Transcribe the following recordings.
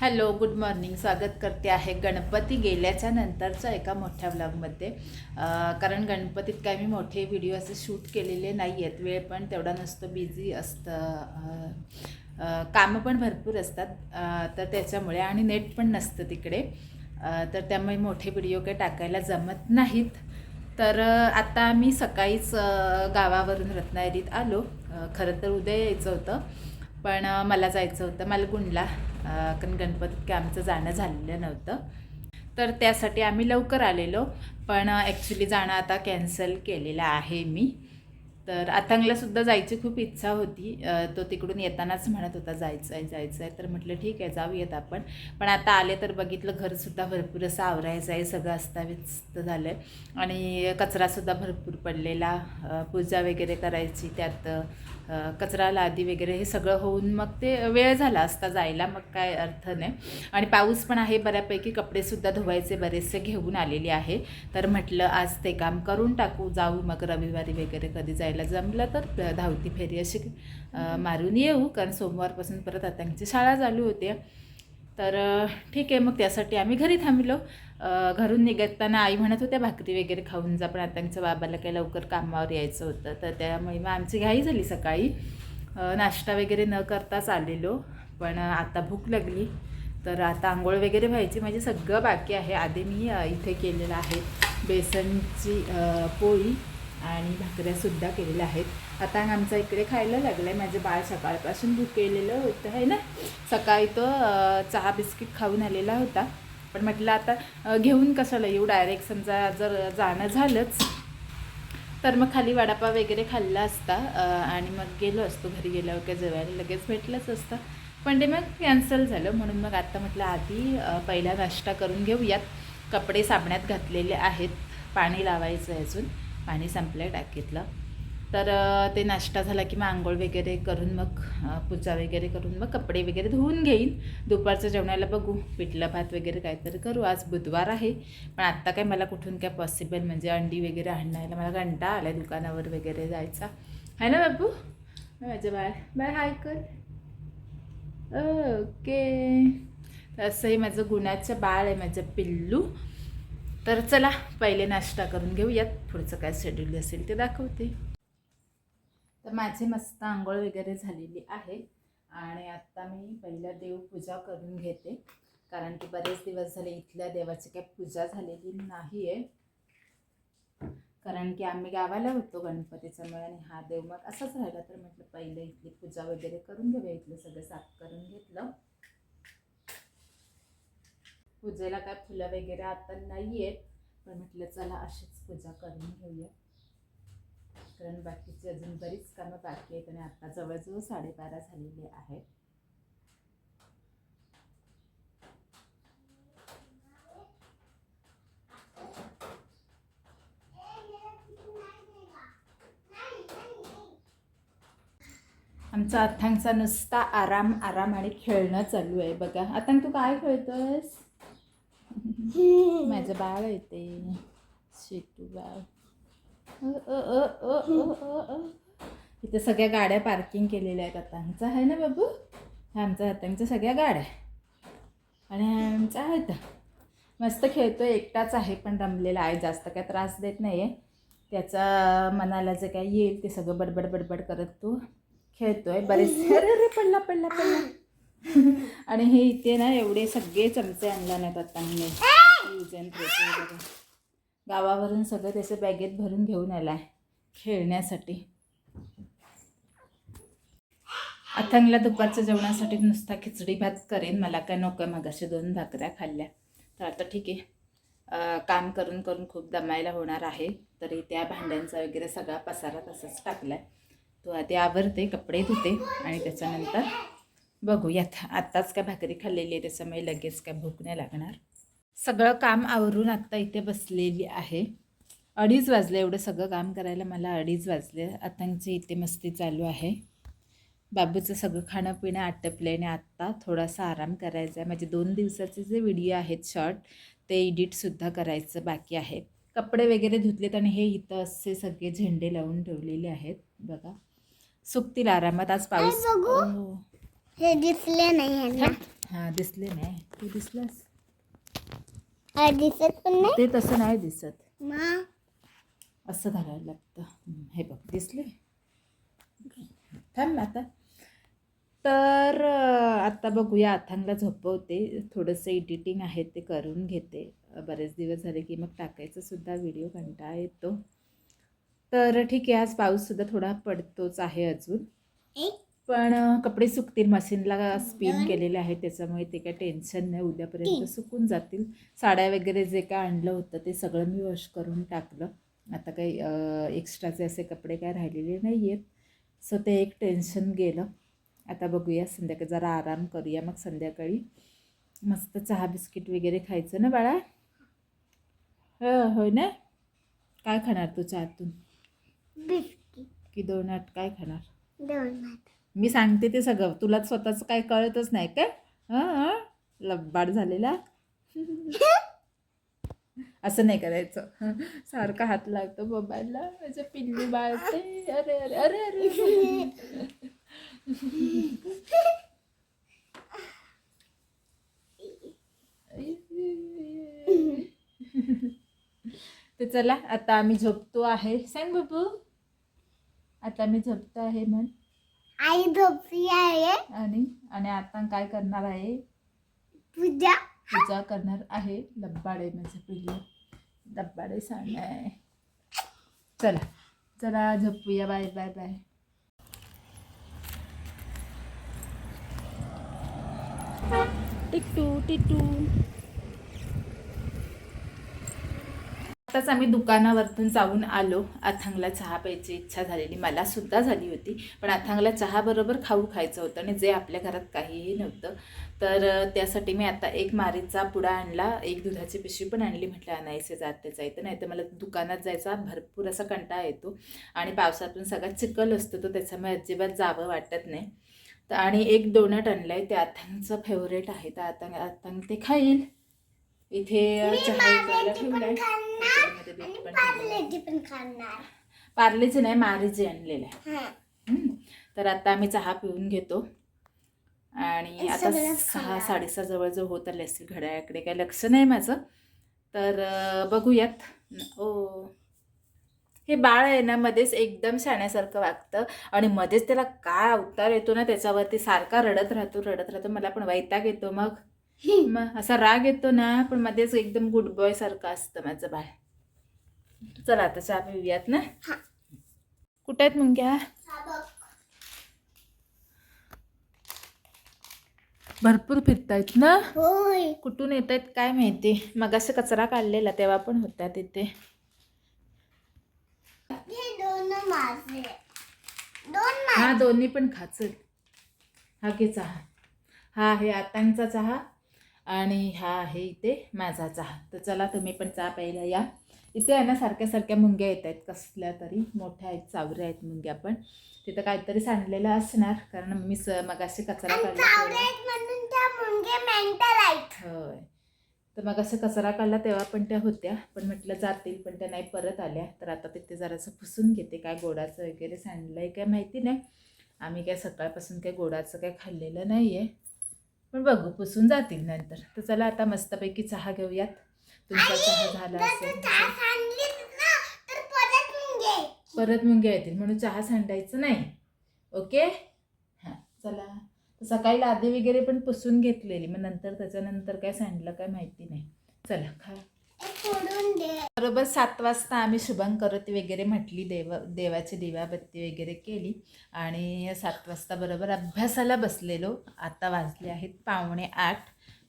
Hello good morning. स्वागत करते आहे गणपती गेल्याच्या नंतरच्या एका मोठ्या व्लॉगमध्ये कारण गणपतीत काय मी मोठे व्हिडिओ असे शूट केलेले नाही आहेत वेळ पण तेवढा नसतो बिझी असतं. कामं पण भरपूर असतात. तर त्याच्यामुळे आणि नेट पण नसतं तिकडे. तर त्यामुळे मोठे व्हिडिओ काही टाकायला जमत नाहीत. तर आता आम्ही सकाळीच गावावरून रत्नागिरीत आलो. खरं तर उद्या यायचं होतं. पण मला जायचं होतं. मालगुंडला कारण गणपतीत काय आमचं जाणं झालेलं नव्हतं. तर त्यासाठी आम्ही लवकर आलेलो. पण ॲक्च्युली जाणं आता कॅन्सल केलेलं आहे मी. तर अथांगलासुद्धा जायची खूप इच्छा होती. तो तिकडून येतानाच म्हणत होता जायचं आहे जायचं आहे तर म्हटलं ठीक आहे जाऊयात आपण. पण आता आले तर बघितलं घरसुद्धा भरपूर असं आवरायचं आहे. सगळं अस्ताव्यस्त झालं आहे आणि कचरासुद्धा भरपूर पडलेला. पूजा वगैरे करायची त्यात. कचरा लादी वगैरे हे सगळं होऊन मग ते वेळ झाला असता जायला मग काय अर्थ नाही. आणि पाऊस पण आहे बऱ्यापैकी कपडेसुद्धा धुवायचे बरेचसे घेऊन आलेले आहे. तर म्हटलं आज ते काम करून टाकू जाऊ मग रविवारी वगैरे कधी जायला जमलं तर धावती फेरी अशी मारून येऊ. कारण सोमवारपासून परत आतांची शाळा चालू होते. तर ठीक आहे मग त्यासाठी आम्ही घरी थांबलो. घरून निघताना आई म्हणत होत्या भाकरी वगैरे खाऊन जा पण आतांच्या बाबाला काही लवकर कामावर यायचं होतं. तर त्यामुळे मग आमची घाई झाली सकाळी. नाश्ता वगैरे न करताच आलेलो पण आता भूक लागली. तर आता आंघोळ वगैरे व्हायची म्हणजे सगळं बाकी आहे. आधी मी इथे केलेलं आहे बेसनची पोळी आणि भाकऱ्यासुद्धा केलेल्या आहेत. आता आमचा इकडे खायला लागलं आहे माझं बाळ सकाळपासून भुकेलेलं होतं आहे ना? सकाळी तो चहा बिस्किट खाऊन आलेला होता. पण म्हटलं आता घेऊन कशाला येऊ? डायरेक्ट समजा जर जाणं झालंच तर मग खाली वडापाव वगैरे खाल्ला असता आणि मग गेलो असतो घरी गेल्यावर काय जेवायला लगेच भेटलंच असतं. पण ते मग कॅन्सल झालं. म्हणून मग आत्ता म्हटलं आधी पहिला नाश्ता करून घेऊयात. कपडे साबण्यात घातलेले आहेत. पाणी लावायचं आहे अजून. पाणी संपलं टाकीतलं. तर ते नाश्ता झाला की मग आंघोळ वगैरे करून मग पूजा वगैरे करून मग कपडे वगैरे धुवून घेईन. दुपारचं जेवणाला बघू. पिठलं भात वगैरे काहीतरी करू. आज बुधवार आहे. पण आत्ता काय मला कुठून काय पॉसिबल म्हणजे अंडी वगैरे आणायला मला घंटा आला दुकानावर वगैरे जायचा. आहे ना बाबू माझं बाळ. बाय हाय कर. ओके. असंही माझं गुणाचं बाळ आहे माझं पिल्लू. तर चला पहिले नाश्ता करून घेऊयात. पुढचं काय शेड्यूल असेल ते दाखवते. तर माझी मस्त आंघोळ वगैरे झालेली आहे. आणि आत्ता मी पहिला देवपूजा करून घेते. कारण की बरेच दिवस झाले इथल्या देवाची काही पूजा झालेली नाही आहे कारण की आम्ही गावाला होतो गणपतीच्या मुळे आणि हा देव मग असाच राहिला. तर म्हटलं पहिले इथली पूजा वगैरे करून घेऊया. इथलं सगळं साफ करून घेतलं. पूजेला काय फुलं वगैरे आता नाही आहेत पण म्हटलं चला अशीच पूजा करून घेऊया. कारण बाकीची अजून बरीच कामं बाकी आहेत आणि आता जवळजवळ साडेबारा झालेले आहेत. आमचा अथांगचा नुसता आराम आराम आणि खेळणं चालू आहे. बघा अथांग तू काय खेळतोयस? माझं बाळ आहे ते. शेतू बाळ. इथे सगळ्या गाड्या पार्किंग केलेल्या आहेत अथांगचा आहे ना बाबू? ह्या आमच्या अथांगच्या सगळ्या गाड्या आणि हा आमचा आहे तर मस्त खेळतोय. एकटाच आहे पण रमलेला आहे. जास्त काय त्रास देत नाही आहे त्याचा मनाला जे काय येईल ते सगळं बडबड बडबड करत तो. खेळतोय. बरेच अरे अरे पडला पडला पडला. आणि हे इथे ना एवढे सगळे चमचे आणला नाहीत आता गावावरून सगळं त्याचं बॅगेत भरून घेऊन आला आहे खेळण्यासाठी. अथंगला दुपारच्या जेवणासाठी नुसता खिचडी भात करेन मला काय नको आहे मग दोन भाकऱ्या खाल्ल्या. तर आता ठीक आहे. काम करून करून खूप दमायला होणार आहे तरी त्या भांड्यांचा वगैरे सगळा पसारा तसाच टाकला आहे तो आधी आवरते कपडे धुते आणि त्याच्यानंतर बघूयात आत्ताच काय भाकरी खाल्लेली आहे त्याच्यामुळे लगेच काय भूक नाही लागणार. सगळं काम आवरून आत्ता इथे बसलेली आहे. अडीच वाजले एवढं सगळं काम करायला मला अडीच वाजले. आतांची इथे मस्ती चालू आहे. बाबूचं सगळं खाणं पिणं आटपलं आणि आत्ता थोडासा आराम करायचा आहे माझे दोन दिवसाचे जे व्हिडिओ आहेत शॉर्ट ते एडिटसुद्धा करायचं बाकी आहे. कपडे वगैरे धुतलेत आणि हे इथं असे सगळे झेंडे लावून ठेवलेले आहेत. बघा. सुकतील आरामात. आज पाऊस. हो. हे दिसले नाही. हां दिसले नाही. तू दिसलास? दिसत पण नाही. ते तसं नाही दिसत. असं घालायला लागतं. हं, बघ दिसले? थांब आता. तर आता बघूया अथांगला झोपवते. थोडंसं एडिटिंग आहे ते करून घेते. बरेच दिवस झाले की मग टाकायचं सुद्धा व्हिडिओ कंटाळा येतो. तर ठीक आहे आज पाऊससुद्धा थोडा पडतोच आहे अजून. एक पण कपडे सुकतील. मशीनला स्पिन केलेले आहे त्याच्यामुळे ते काय टेन्शन नाही. उद्यापर्यंत सुकून जातील. साड्या वगैरे जे काय आणलं होतं ते सगळं मी वॉश करून टाकलं. आता काही एक्स्ट्राचे असे कपडे काय राहिलेले नाही आहेत सो ते एक टेन्शन गेलं. आता बघूया. संध्याकाळी जरा आराम करूया. मग संध्याकाळी मस्त चहा बिस्किट वगैरे खायचं ना बाळा? हो होय ना? काय खाणार तू चहातून? बिस्किट. की दोन आठ काय खाणार? दोन मी सांगते ते सगळं. तुला स्वतःच काय कळतच नाही काय? हां लब्बाड झालेला. असं नाही करायचं. सारखा हात लागतो मोबाईलला. माझं पिल्लू बाळते. अरे अरे अरे अरे. तर चला आता आम्ही झोपतो आहे. सांग बाबू. आता मी झोपतो आहे म्हण. आई झोपली आहे. आणि आणि आता काय करणार आहे? पूजा. पूजा करणार आहे. लब्बाडे माझं पिल्लू. लब्बाडे सांगणार चला चला झोपूया. Bye bye bye. Titu Titu आताच आम्ही दुकानावरतून जाऊन आलो. अथांगला चहा प्यायची इच्छा झालेली. मला सुद्धा झाली होती. पण अथांगला चहाबरोबर खाऊ खायचं होतं आणि जे आपल्या घरात काहीही नव्हतं. तर त्यासाठी मी आता एक मारीचा पुडा आणला. एक दुधाची पिशवी पण आणली. म्हटलं आणायचे जाते जायचं नाही. तर मला दुकानात जायचा भरपूर असा कंटाळा येतो. आणि पावसातून सगळा चिखल असतो तो. त्याच्यामुळे अजिबात जावं वाटत नाही. तर आणि एक डोनट आणलं आहे ते अथांगचं फेवरेट आहे. तर अथांग अथांग ते खाईल. इथे चहा ठेवलाय. पार्लेची पण खाणार. पार्लेचे नाही मारीचे आणलेले आहे हा. तर आता आम्ही चहा पिऊन घेतो. आणि आता सहा. साडेसहा जवळजवळ होत आले असतील घड्याळाकडे काही लक्ष नाही माझं. तर बघूयात. ओ. हे बाळ आहे ना मध्येच एकदम शाण्यासारखं वागतं. आणि मध्येच त्याला काय अवतार येतो ना त्याच्यावरती सारखा रडत राहतो रडत राहतो. मला पण वैताग येतो मग. मग असा राग येतो ना पण मध्येच एकदम गुड बॉय सारखं असतं माझं बाळ. चला आता चहा पिऊयात ना. हा. कुठे आहेत मुंग्या? हा बघ भरपूर फिरतायत ना? कुठून येत आहेत काय माहिती? मग असं कचरा काढलेला तेव्हा पण होता तिथे. हे हा दोन्ही पण खाचल. हा घे चहा. हा आहे आतांचा चहा. आणि हा आहे इथे माझा चहा तर चला तुम्ही पण चहा प्यायला या. इथे आहे ना सारख्या सारख्या मुंग्या येत आहेत. कसल्या तरी मोठ्या आहेत चावऱ्या आहेत मुंग्या पण. तिथं काहीतरी सांडलेलं असणार कारण मी स मग असे कचरा काढला होय. तर मग असं कचरा काढला तेव्हा पण त्या होत्या पण म्हटलं जातील पण त्या नाही परत आल्या. तर आता तिथे जरासं पुसून घेते काय गोडाचं वगैरे सांडलं आहे काय माहिती नाही. आम्ही काय सकाळपासून काही गोडाचं काय खाल्लेलं नाही आहे पण बघू पुसून जातील नंतर. तर चला आता मस्तपैकी चहा घेऊयात. तुमचा चहा झाला असेल. परत मुंगे. परत मुंग्या येतील म्हणून चहा सांडायचं नाही. ओके? हां चला. सकाळी लादी वगैरे पण पुसून घेतलेली मग नंतर त्याच्यानंतर काय सांडलं काय माहिती नाही. चला खा. बरोबर सात वाजता आम्ही शुभंकरोती वगैरे म्हटली देव देवाची दिवाबत्ती वगैरे केली आणि सात वाजता बरोबर अभ्यासाला बसलेलो. आता वाजले आहेत पावणे आठ.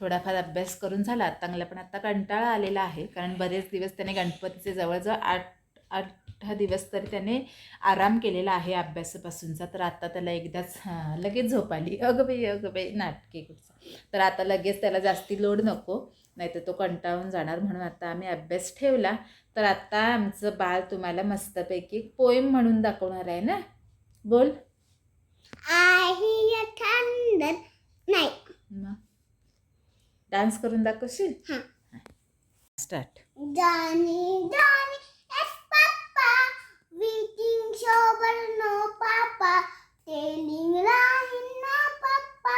थोडाफार अभ्यास करून झाला. आतांगला पण आता कंटाळा आलेला आहे कारण बरेच दिवस त्याने गणपतीचे जवळजवळ आठ आठ हा दिवस तरी त्याने आराम केलेला आहे अभ्यासापासूनचा. तर आता त्याला एकदाच लगेच झोप आली. अगं बाई अगं बाई नाटके कुठचं. तर आता लगेच त्याला जास्ती लोड नको. नाहीतर तो कंटाळून जाणार म्हणून आता आम्ही अभ्यास ठेवला. तर आता आमचं बाळ तुम्हाला मस्तपैकी एक पोएम म्हणून दाखवणार आहे ना? बोल. नाही. डान्स करून दाखवशील? हां. Start. Johnny, Johnny, yes, Papa. Waiting shower, no, Papa. Telling Ryan, no, Papa.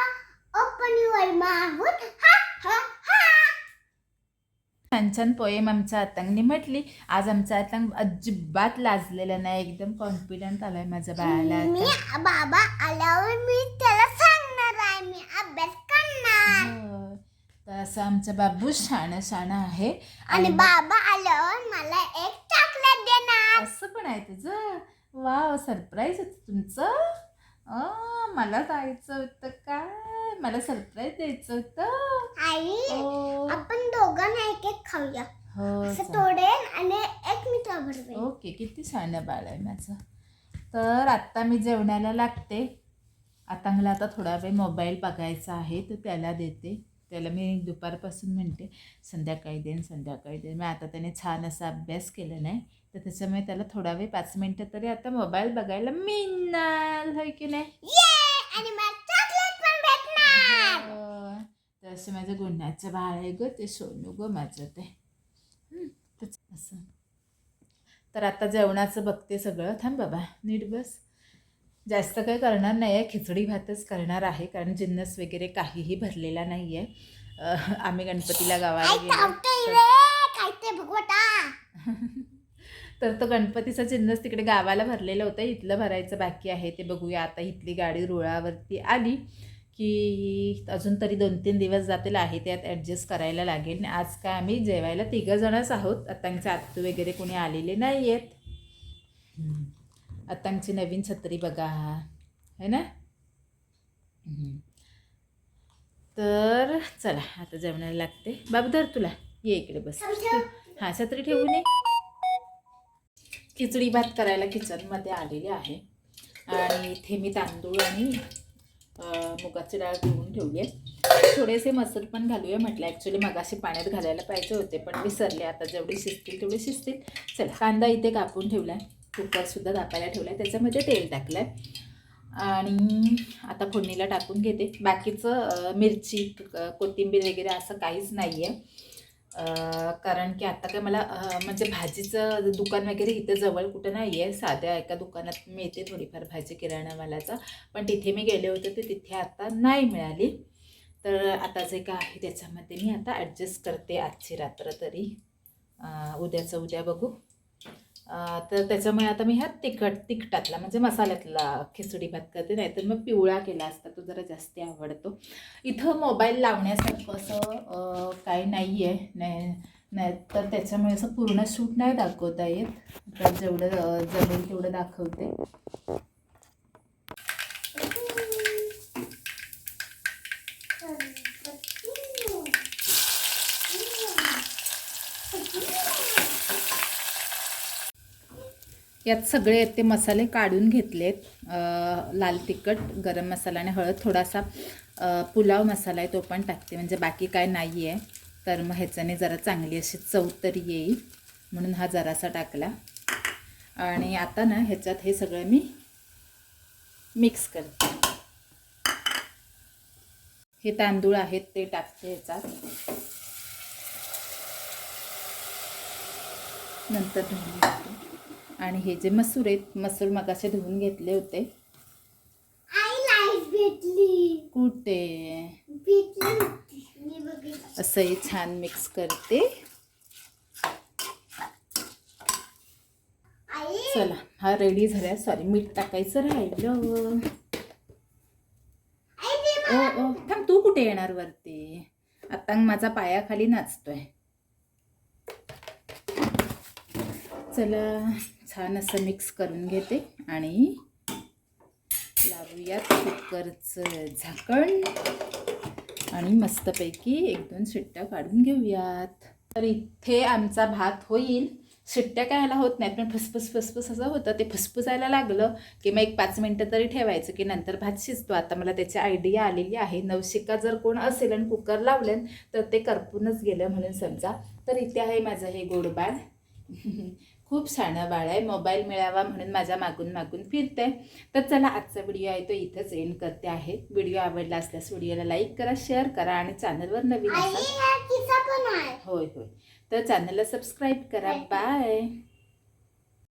Open आपण वर्मा आहोत हा हा हा. छान छान पोएम आमच्या अतंगने म्हटली. आज आमचा अतंग अजिबात लाजलेला नाही. एकदम कॉन्फिडंट आलाय माझ्या बाळाला मी. बाबा आल्यावर मी त्याला सांगणार आहे. मी अभ्यास करणार. हो. तर असं आमचं बाबू शाणं शाणं आहे. आणि बाबा आल्यावर मला एक चॉकलेट देणार. असं पण आहे तुझं वा सरप्राईज होतं तुमचं. अं, मला जायचं होतं काय? मला सरप्राईज द्यायचं होतं. आई ओ, आपण दोघांना एक एक खाऊया. हो असं चालेल. तोडेल आणि एक मी बरोबर ओके किती छान बाळ आहे माझं. तर आत्ता मी जेवणाला लागते. आता मला आता थोडा वेळ मोबाईल बघायचा आहे तर त्याला देते. त्याला मी दुपारपासून म्हणते संध्याकाळी देईन संध्याकाळी देईन मग आता त्याने छान असा अभ्यास केला नाही तर त्याच्यामुळे त्याला थोडा वेळ पाच मिनटं तरी आता मोबाईल बघायला मिळणार होय की नाही? ये आणि मला चॉकलेट पण भेटणार हो. तर असं माझं गुन्ह्याचं बाळ आहे ग ते सोनू ग माझं ते. असं तर आता जेवणाचं बघते सगळं. थांब बाबा नीट बस. जास्त काही करणार नाही आहे खिचडी भातच करणार आहे कारण जिन्नस वगैरे काहीही भरलेला नाही आहे आम्ही गणपतीला गावाला गेलो. तर तो गणपतीचा जिन्नस तिकडे गावाला भरलेलं होतं. इथलं भरायचं बाकी आहे ते बघूया. आता इथली गाडी रुळावरती आली. की अजून तरी दोन तीन दिवस जातील आहे त्यात ॲडजस्ट करायला लागेल. आज काय आम्ही जेवायला तिघं जणच आहोत. आत्तांचे आत्तू वगैरे कोणी आलेले नाही आहेत. आत्तांची नवीन छत्री बघा. है ना. तर चला आता जेवणाला लागते. बाबू धर तुला. ये इकडे बस. हां छत्री ठेवू नये खिचडी भात करायला किचनमध्ये आलेले आहे. आणि इथे मी तांदूळ आणि मुगाची डाळ धुवून ठेवली आहे थोडेसे मसूर पण घालूया म्हटलं. ॲक्च्युली मगाशी पाण्यात घालायला पाहिजे होते पण विसरले. आता जेवढी शिजतील तेवढी शिजतील. चला कांदा इथे कापून ठेवला आहे कुकरसुद्धा तापायला ठेवला आहे त्याच्यामध्ये तेल टाकलं आहे आणि आता फोडणीला टाकून घेते. बाकीचं मिरची कोथिंबीर वगैरे असं काहीच नाही आहे कारण की आता काय मला म्हणजे भाजीचं दुकान वगैरे इथं जवळ कुठं नाही आहे. साध्या एका दुकानात मिळते थोडीफार भाजी किराणावाल्याचा पण तिथे मी गेले होते ते तिथे आता नाही मिळाली. तर आता जे काय आहे त्याच्यामध्ये मी आता ॲडजस्ट करते आजची रात्र तरी. उद्याचं उद्या बघू. तर त्याच्यामुळे आता मी ह्या तिखट तिखटातला म्हणजे मसाल्यातला खिचडी भात करते. नाहीतर मग पिवळा केला असता तो जरा जास्त आवडतो. इथं मोबाईल लावण्यासारखं असं काही नाही आहे नाही नाही तर त्याच्यामुळे असं पूर्ण शूट नाही दाखवता येत. तर जेवढं जमेल तेवढं दाखवते. यात सगळे ते मसाले काढून घेतलेत. आहेत लाल तिखट गरम मसाला आणि हळद. थोडासा पुलाव मसाला आहे तो पण टाकते. म्हणजे बाकी काय नाही आहे तर मग ह्याच्याने जरा चांगली अशी चव तरी येईल. म्हणून हा जरासा टाकला. आणि आता ना ह्याच्यात हे सगळं मी मिक्स करते. हे तांदूळ आहेत ते टाकते ह्याच्यात. नंतर धुवून आणि हे जे मसूर आहेत मसूर मगाशी धुवून घेतले होते. कुठे? बघितलं. असंही छान मिक्स करते. चला हा रेडी झाला. सॉरी मीठ टाकायचं राहिलं. ओ ओ थांब तू कुठे येणार वरती? आता माझा पायाखाली नाचतोय. चला छान असं मिक्स करून घेते आणि लावूयात कुकरचं झाकण. आणि मस्तपैकी एक दोन शिट्ट्या काढून घेऊयात. तर इथे आमचा भात होईल. शिट्ट्या काय ह्याला होत नाहीत पण फसफस फसफस असं होतं. ते फसफुसायला लागलं की मग एक पाच मिनटं तरी ठेवायचं की नंतर भात शिजतो. आता मला त्याची आयडिया आलेली आहे. नवशिका जर कोण असेल आणि कुकर लावलं तर ते करपूनच गेलं म्हणून समजा. तर इथे आहे माझं हे गोड बाळ खूप छान बाळ आहे. मोबाईल मिळावा म्हणून माझ्या मागून मागून फिरते तर चला आजचा व्हिडिओ आहे तो इथंच एंड करते आहे. व्हिडिओ आवडला असल्यास व्हिडिओला लाईक करा शेअर करा आणि चॅनलवर नवीन होय होय. तर चॅनलला सबस्क्राईब करा. बाय